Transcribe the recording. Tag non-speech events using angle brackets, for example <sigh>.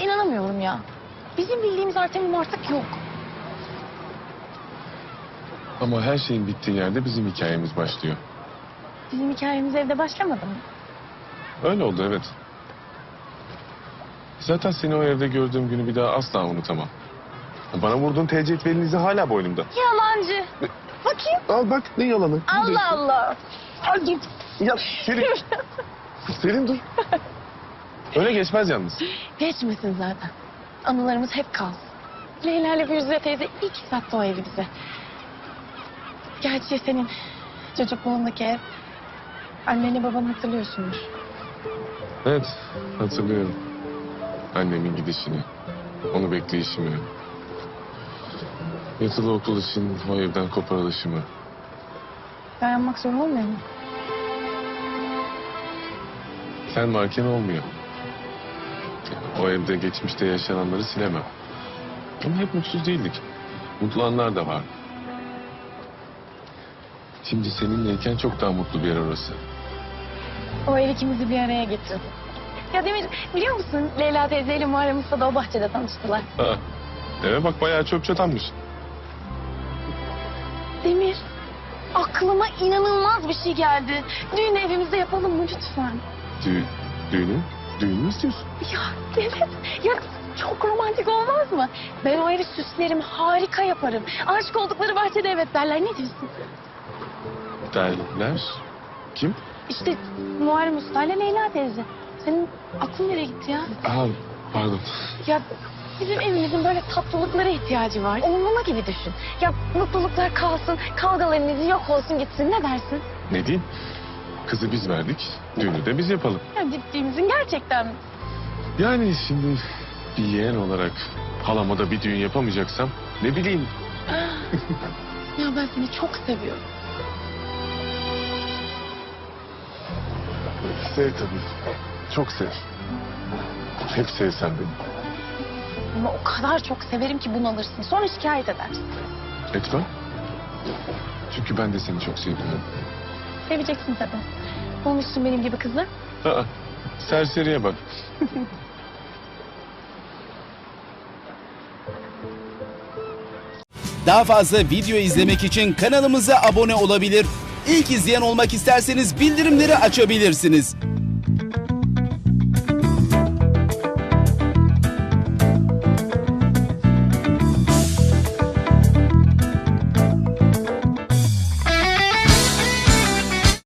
İnanamıyorum ya. Bizim bildiğimiz Artemim artık yok. Ama her şeyin bittiği yerde bizim hikayemiz başlıyor. Bizim hikayemiz evde başlamadı mı? Öyle oldu evet. Zaten seni o evde gördüğüm günü bir daha asla unutamam. Bana vurduğun TC cetvelinizi hala boynumda. Yalancı. Bakayım. Al bak ne yalanı. Allah Allah. Ay, git. Ya Selin. <laughs> Selin dur. Öyle geçmez yalnız. <gasps> Geçmesin zaten. Anılarımız hep kalsın. Leyla ile Firuze teyze ilk sattı o evi bize. Gerçi senin çocukluğundaki ev anneni babanı hatırlıyorsundur. Evet hatırlıyorum. Annemin gidişini. Onu bekleyişimi. Yatılı okul için o evden koparılışımı. Dayanmak zor olmuyor mu? Sen varken olmuyor. O evde geçmişte yaşananları silemem. Ama hep mutsuz değildik. Mutlu anlar da var. Şimdi seninleyken çok daha mutlu bir yer orası. O ev ikimizi bir araya getirdi. Ya Demir biliyor musun Leyla teyzeyle Muharrem Usta da o bahçede tanıştılar. Ha. Eve bak bayağı çöp çatanmış. Demir aklıma inanılmaz bir şey geldi. Düğünü evimizde yapalım mı lütfen? Düğün, düğünü? Düğün mü istiyorsun? Ya evet. Ya çok romantik olmaz mı? Ben o evi süslerim, harika yaparım. Aşık oldukları bahçede evet derler. Ne diyorsun? Derler. Kim? İşte Muharrem Usta ile Leyla teyze. Senin aklın nereye gitti ya? Aa, pardon. Ya bizim evimizin böyle tatlılıklara ihtiyacı var. Olmalı gibi düşün. Ya mutluluklar kalsın, kavgalarımız yok olsun gitsin. Ne dersin? Ne diyeyim? Kızı biz verdik, düğünü de biz yapalım. Ya ciddiğimizin gerçekten mi? Yani şimdi bir yeğen olarak halama da bir düğün yapamayacaksam ne bileyim. <gasps> Ya ben seni çok seviyorum. Sev tabii. Çok sev. Hep sevsen beni. Ama o kadar çok severim ki bunalırsın. Sonra şikayet edersin. Etmem. Çünkü ben de seni çok seviyorum. Seveceksin tabii. Olmuşsun benim gibi kızı. Aa, serseriye bak. Daha fazla video izlemek için kanalımıza abone olabilir. İlk izleyen olmak isterseniz bildirimleri açabilirsiniz.